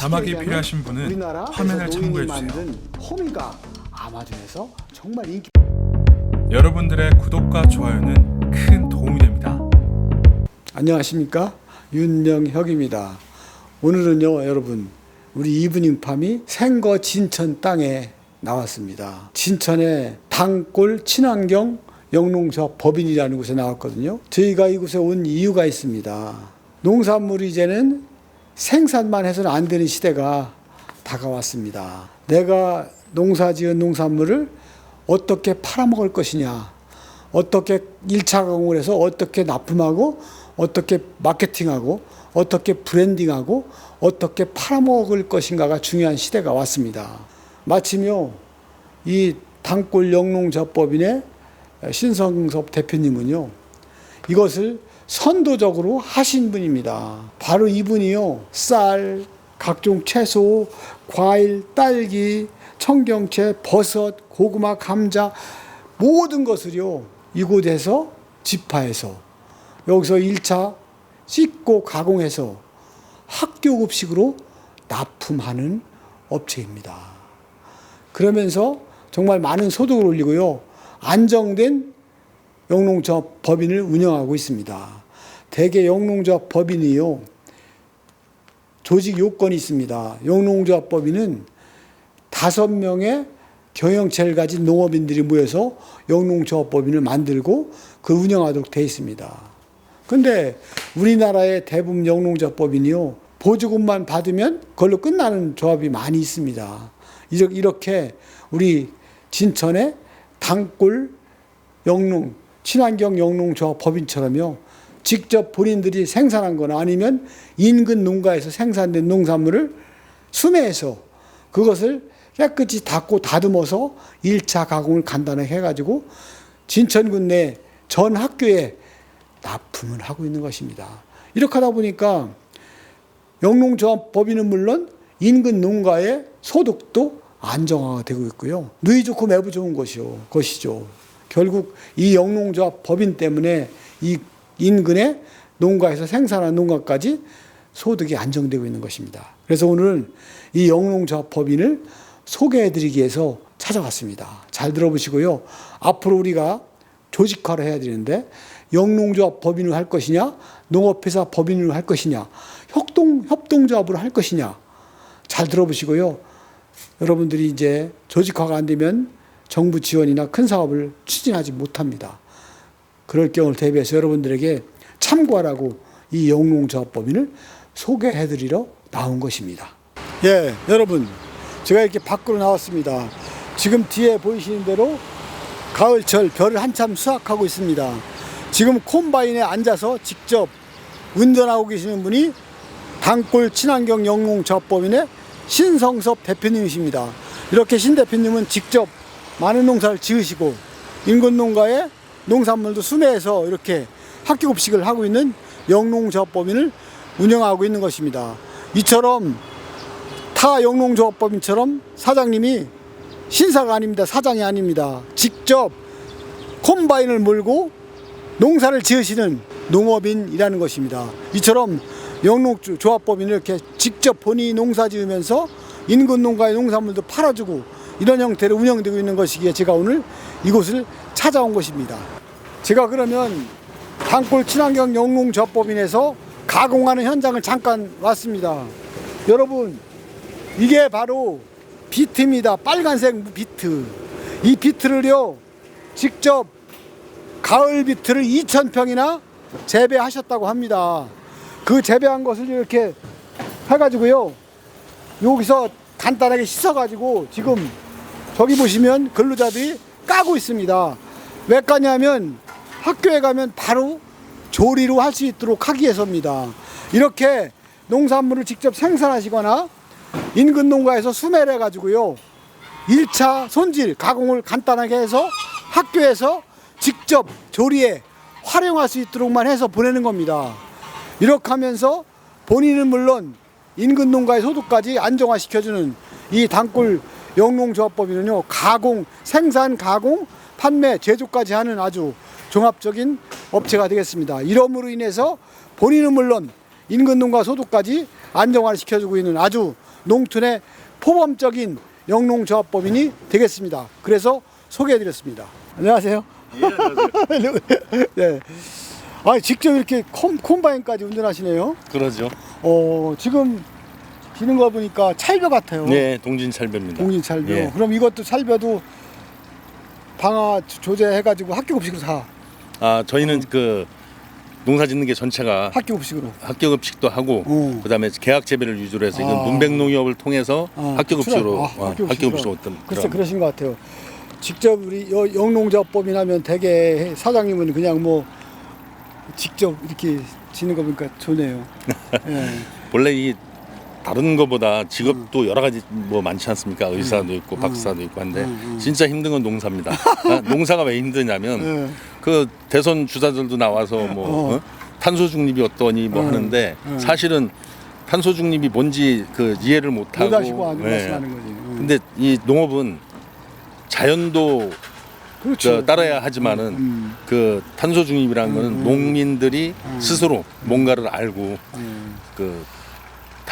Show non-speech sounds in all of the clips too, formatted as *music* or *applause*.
자막이 필요하신 분은 화면을 참고해 주세요. 호미가 아마존에서 정말 인기 여러분들의 구독과 좋아요는 큰 도움이 됩니다. 안녕하십니까 윤영혁입니다. 오늘은요 여러분 우리 이브닝 팜이 생거 진천 땅에 나왔습니다. 진천의 당골 친환경 영농사 법인이라는 곳에 나왔거든요. 저희가 이곳에 온 이유가 있습니다. 농산물 이제는 생산만 해서는 안 되는 시대가 다가왔습니다. 내가 농사 지은 농산물을 어떻게 팔아먹을 것이냐, 어떻게 1차 가공을 해서 어떻게 납품하고 어떻게 마케팅하고 어떻게 브랜딩하고 어떻게 팔아먹을 것인가가 중요한 시대가 왔습니다. 마침요 이 당골 영농자법인의 신성섭 대표님은요 이것을 선도적으로 하신 분입니다. 바로 이분이요 쌀, 각종 채소, 과일, 딸기, 청경채, 버섯, 고구마, 감자 모든 것을요 이곳에서 집화해서 여기서 1차 씻고 가공해서 학교 급식으로 납품하는 업체입니다. 그러면서 정말 많은 소득을 올리고요. 안정된 영농조합 법인을 운영하고 있습니다. 대개 영농조합 법인이요. 조직 요건이 있습니다. 영농조합 법인은 다섯 명의 경영체를 가진 농업인들이 모여서 영농조합 법인을 만들고 그걸 운영하도록 되어 있습니다. 근데 우리나라의 대부분 영농조합 법인이요. 보조금만 받으면 그걸로 끝나는 조합이 많이 있습니다. 이렇게- 우리 진천의 당골 영농, 친환경 영농조합 법인처럼요. 직접 본인들이 생산한 거나 아니면 인근 농가에서 생산된 농산물을 수매해서 그것을 깨끗이 닦고 다듬어서 1차 가공을 간단하게 해가지고 진천군 내 전 학교에 납품을 하고 있는 것입니다. 이렇게 하다 보니까 영농조합 법인은 물론 인근 농가의 소득도 안정화가 되고 있고요. 누이 좋고 매부 좋은 것이요, 것이죠. 결국 이 영농조합 법인 때문에 이 인근의 농가에서 생산한 농가까지 소득이 안정되고 있는 것입니다. 그래서 오늘 이 영농조합 법인을 소개해드리기 위해서 찾아왔습니다. 잘 들어보시고요. 앞으로 우리가 조직화를 해야 되는데 영농조합 법인을 할 것이냐, 농업회사 법인을 할 것이냐, 협동 협동조합으로 할 것이냐, 잘 들어보시고요. 여러분들이 이제 조직화가 안 되면 정부 지원이나 큰 사업을 추진하지 못합니다. 그럴 경우를 대비해서 여러분들에게 참고하라고 이 영농조합법인을 소개해드리러 나온 것입니다. 예, 여러분, 제가 이렇게 밖으로 나왔습니다. 지금 뒤에 보이시는 대로 가을철 벼를 한참 수확하고 있습니다. 지금 콤바인에 앉아서 직접 운전하고 계시는 분이 당골 친환경 영농조합법인의 신성섭 대표님이십니다. 이렇게 신 대표님은 직접 많은 농사를 지으시고 인근 농가에 농산물도 수매해서 이렇게 학교 급식을 하고 있는 영농조합법인을 운영하고 있는 것입니다. 이처럼 타 영농조합법인처럼 사장님이 신사가 아닙니다. 사장이 아닙니다. 직접 콤바인을 몰고 농사를 지으시는 농업인이라는 것입니다. 이처럼 영농조합법인을 이렇게 직접 본인이 농사 지으면서 인근 농가의 농산물도 팔아주고 이런 형태로 운영되고 있는 것이기에 제가 오늘 이곳을 찾아온 것입니다. 제가 그러면 단골 친환경 영농조합법인에서 가공하는 현장을 잠깐 왔습니다. 여러분, 이게 바로 비트입니다. 빨간색 비트. 이 비트를요, 직접 가을 비트를 2,000평이나 재배하셨다고 합니다. 그 재배한 것을 이렇게 해가지고요, 여기서 간단하게 씻어가지고 지금 저기 보시면 근로자들이 까고 있습니다. 왜 까냐면 학교에 가면 바로 조리로 할 수 있도록 하기 위해서입니다. 이렇게 농산물을 직접 생산하시거나 인근 농가에서 수매를 해가지고요. 1차 손질, 가공을 간단하게 해서 학교에서 직접 조리에 활용할 수 있도록만 해서 보내는 겁니다. 이렇게 하면서 본인은 물론 인근 농가의 소득까지 안정화시켜주는 이 단골 영농조합법인은요, 가공, 생산, 가공, 판매, 제조까지 하는 아주 종합적인 업체가 되겠습니다. 이러므로 인해서 본인은 물론 인근 농가 소득까지 안정화를 시켜주고 있는 아주 농촌의 포범적인 영농조합법인이 되겠습니다. 그래서 소개해드렸습니다. 안녕하세요. *laughs* 네. 아 직접 이렇게 콤, 콤바인까지 운전하시네요. 그러죠. 어 지금 비는 거 보니까 찰벼 같아요. 네, 동진 찰배입니다. 공진 찰벼. 예. 그럼 이것도 찰벼도 방아 조제해가지고 학교 급식으로 사. 아, 저희는 그 농사 짓는 게 전체가 학교 급식으로. 학교 급식도 하고 어. 그다음에 계약 재배를 위주로 해서 이건 아. 문백 농협을 통해서 아, 학교 급식으로 아, 어, 학교 학교 급식으로. 급식으로 어떤 글쎄 그런- 그러신 것 같아요. 직접 우리 여- 하면 대개 사장님은 그냥 뭐 직접 이렇게 지는 거 보니까 좋네요. *laughs* 예. 원래 이 다른 거보다 음. 직업도 여러 가지 뭐 많지 않습니까? 의사도 있고 박사도 있고 한데 음, 진짜 힘든 건 농사입니다. *laughs* 아, 농사가 왜 힘드냐면 예. 그 대선 주자들도 나와서 뭐 어. 어? 탄소 중립이 어떠니 뭐 음, 하는데 음. 사실은 탄소 중립이 뭔지 그 이해를 못 하고 못 하시고 아주 예. 말씀하는 거지. 음. 근데 이 농업은 자연도 그렇죠. 저 따라야 하지만은 음. 그 탄소 중립이라는 거는 농민들이 스스로 뭔가를 알고 음. 그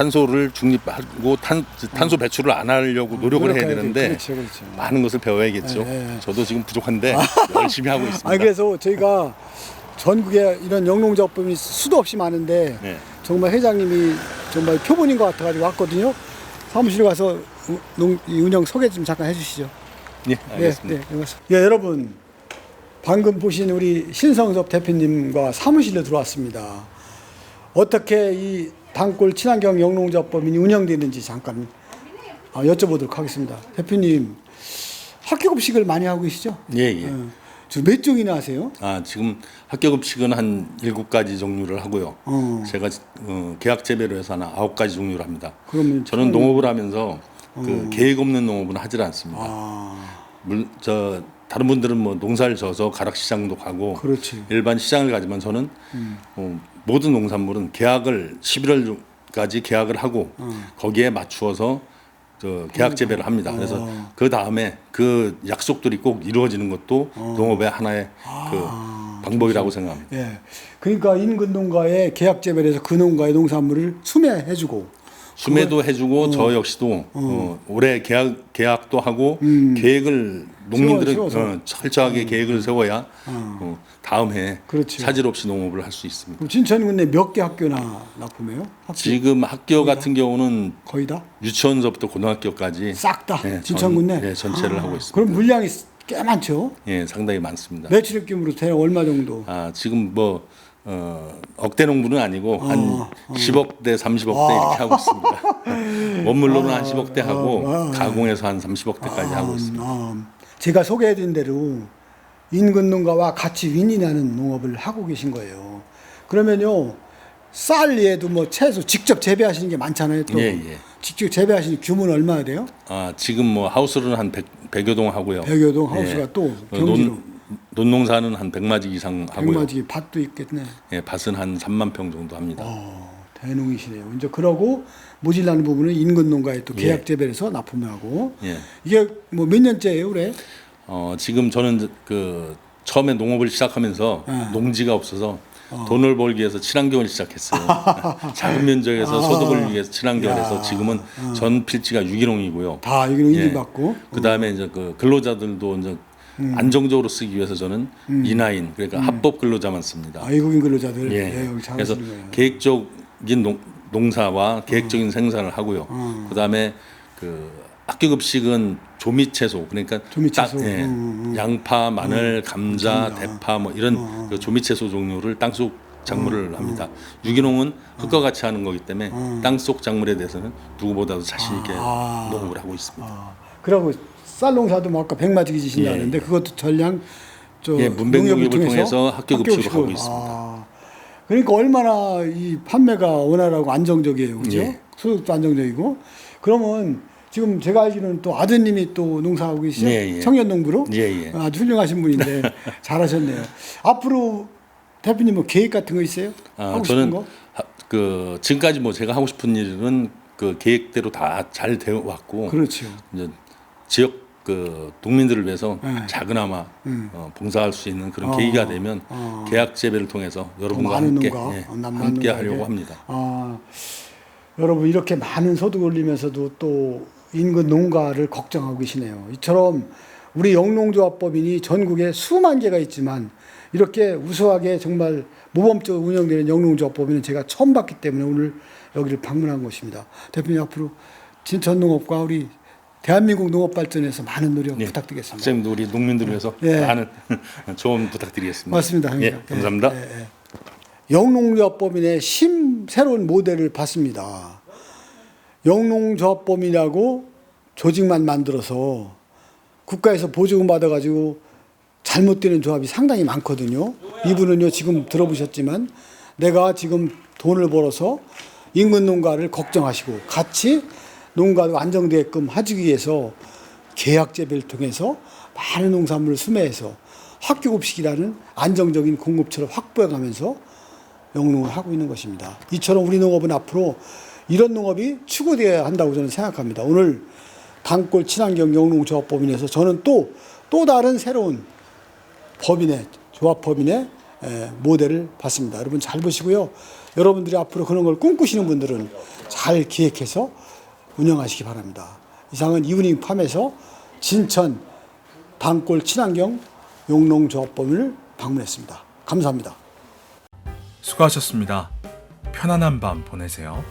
탄소를 중립하고 탄 탄소 배출을 안 하려고 노력을 해야. 되는데 그렇죠, 그렇죠. 많은 것을 배워야겠죠. 예, 예. 저도 지금 부족한데 열심히 하고 있습니다. 아 그래서 저희가 전국에 이런 영농조합법이 수도 없이 많은데 네. 정말 회장님이 정말 표본인 것 같아가지고 왔거든요. 사무실 가서 우- 농, 이 운영 소개 좀 잠깐 해주시죠. 예, 알겠습니다. 네, 네, 고맙습니다. 예, 여러분 방금 보신 우리 신성섭 대표님과 사무실로 들어왔습니다. 어떻게 이 단골 친환경 영농조합법인이 운영되는지 잠깐 아, 여쭤보도록 하겠습니다. 대표님 학교 급식을 많이 하고 계시죠? 예, 예. 어, 지금 몇 종이나 하세요? 아 지금 학교 급식은 한 일곱 가지 종류를 하고요. 어. 제가 어, 계약 재배로 해서 한 아홉 가지 종류를 합니다. 그러면 저는 농업을 하면서 그 계획 없는 농업은 하질 않습니다. 아, 물, 저 다른 분들은 뭐 농사를 져서 가락시장도 가고 그렇지. 일반 시장을 가지만 저는 어, 모든 농산물은 계약을 11월까지 계약을 하고 거기에 맞추어서 저 계약 재배를 합니다. 그래서 그 다음에 그 약속들이 꼭 이루어지는 것도 농업의 하나의 그 방법이라고 생각합니다. 예. 그러니까 인근 농가에 계약 재배를 해서 그 농가의 농산물을 수매해 주고 수매도 해주고 저 역시도 어, 올해 계약 계약도 하고 계획을 농민들은 세워-. 어, 철저하게 계획을 세워야 어, 다음 해 그렇지. 차질 없이 농업을 할 수 있습니다. 그럼 진천군에 몇개 학교나 납품해요? 학교 지금 학교 같은 경우는 거의 다? 유치원서부터 고등학교까지 싹 다? 네, 진천군 내? 아, 전- 네, 전체를 하고 있습니다. 그럼 물량이 꽤 많죠? 예, 상당히 많습니다. 매출액 규모로 대략 얼마 정도? 아, 지금 뭐 어, 억대 농부는 아니고 한 어, 10억 대 30억 대 이렇게 하고 있습니다. *laughs* 원물로는 한 10억 대 하고 아, 아. 가공해서 한 30억 대까지 하고 있습니다. 아, 제가 소개해드린 대로 인근 농가와 같이 윈윈하는 농업을 하고 계신 거예요. 그러면요 쌀 외에도 뭐 채소 직접 재배하시는 게 많잖아요. 또 예, 예. 직접 재배하시는 규모는 얼마나 돼요? 아, 지금 뭐 하우스로는 한 100, 100여 동 하고요. 백여 동 하우스가 또 어, 경지로 논, 논농사는 한 100마지 이상 하고요. 백마지 밭도 있겠네. 예, 밭은 한 3만 평 정도 합니다. 어, 대농이시네요. 이제 그러고 모질라는 부분은 인근 농가에 또 계약 예. 재배해서 납품하고 예. 이게 뭐 몇 년째예요, 올해? 어, 지금 저는 그 처음에 농업을 시작하면서 아. 농지가 없어서 돈을 벌기 위해서 친환경을 시작했어요. *laughs* 작은 면적에서 소득을 위해서 친환경을 해서 지금은 전 필지가 유기농이고요. 다 여기는 인증 받고 그 다음에 이제 그 근로자들도 이제 음. 안정적으로 쓰기 위해서 저는 인하인 그러니까 합법 근로자만 씁니다. 아, 외국인 근로자들 예. 예, 여기 그래서 거예요. 계획적인 농, 농사와 계획적인 생산을 하고요. 어. 그다음에 그 학교 급식은 조미 채소 그러니까 조미 채소. 땅- 예, 음, 음, 양파, 마늘, 감자, 감자. 대파 뭐 이런 어. 그 조미 채소 종류를 땅속 작물을 합니다. 유기농은 흙과 같이 하는 거기 때문에 땅속 작물에 대해서는 누구보다도 자신 있게 아. 농업을 하고 있습니다. 아, 그리고 쌀 농사도 뭐 아까 백마지기 지신다 예. 하는데 그것도 전량 저 예, 문백 농협을 농협을 통해서 학교 급식으로. 하고 있습니다. 아, 그러니까 얼마나 이 판매가 원활하고 안정적이에요, 그죠? 예. 소득도 안정적이고 그러면 지금 제가 알기로는 또 아드님이 또 농사하고 계시죠? 예, 예. 청년 농부로 예, 예. 아주 훌륭하신 분인데 *laughs* 잘하셨네요. 앞으로 대표님 뭐 계획 같은 거 있어요? 아, 하고 싶은 저는 거? 하- 그 지금까지 뭐 제가 하고 싶은 일은 그 계획대로 다 잘 되어 왔고 그렇죠. 이제 지역 그 동민들을 위해서 네. 작은아마 음. 어, 봉사할 수 있는 그런 어, 계기가 되면 어. 계약 재배를 통해서 여러분과 함께 예, 어, 남- 함께. 하려고 합니다. 아, 여러분 이렇게 많은 소득 올리면서도 또 인근 농가를 걱정하고 계시네요. 이처럼 우리 영농조합법인이 전국에 수만 개가 있지만 이렇게 우수하게 정말 모범적으로 운영되는 영농조합법인은 제가 처음 봤기 때문에 오늘 여기를 방문한 것입니다. 대표님 앞으로 진천농업과 우리 대한민국 농업 발전에서 많은 노력 네. 부탁드리겠습니다. 학생도 우리 농민들을 위해서 예. 많은 *laughs* 조언 부탁드리겠습니다. 맞습니다. 예, 형님. 감사합니다. 예, 예, 예. 영농조합법인의 심 새로운 모델을 봤습니다. 영농조합법인이라고 조직만 만들어서 국가에서 보조금 받아가지고 잘못되는 조합이 상당히 많거든요. 이분은요 지금 들어보셨지만 내가 지금 돈을 벌어서 인근 농가를 걱정하시고 같이 농가도 안정되게끔 하기 위해서 계약 재배를 통해서 많은 농산물을 수매해서 학교 급식이라는 안정적인 공급처를 확보해가면서 영농을 하고 있는 것입니다. 이처럼 우리 농업은 앞으로 이런 농업이 추구되어야 한다고 저는 생각합니다. 오늘 단골 친환경 영농조합법인에서 저는 또 또 다른 새로운 법인의 조합법인의 에, 모델을 봤습니다. 여러분 잘 보시고요. 여러분들이 앞으로 그런 걸 꿈꾸시는 분들은 잘 기획해서 운영하시기 바랍니다. 이상은 이브닝 팜에서 진천 단골 친환경 용농조합법인을 방문했습니다. 감사합니다. 수고하셨습니다. 편안한 밤 보내세요.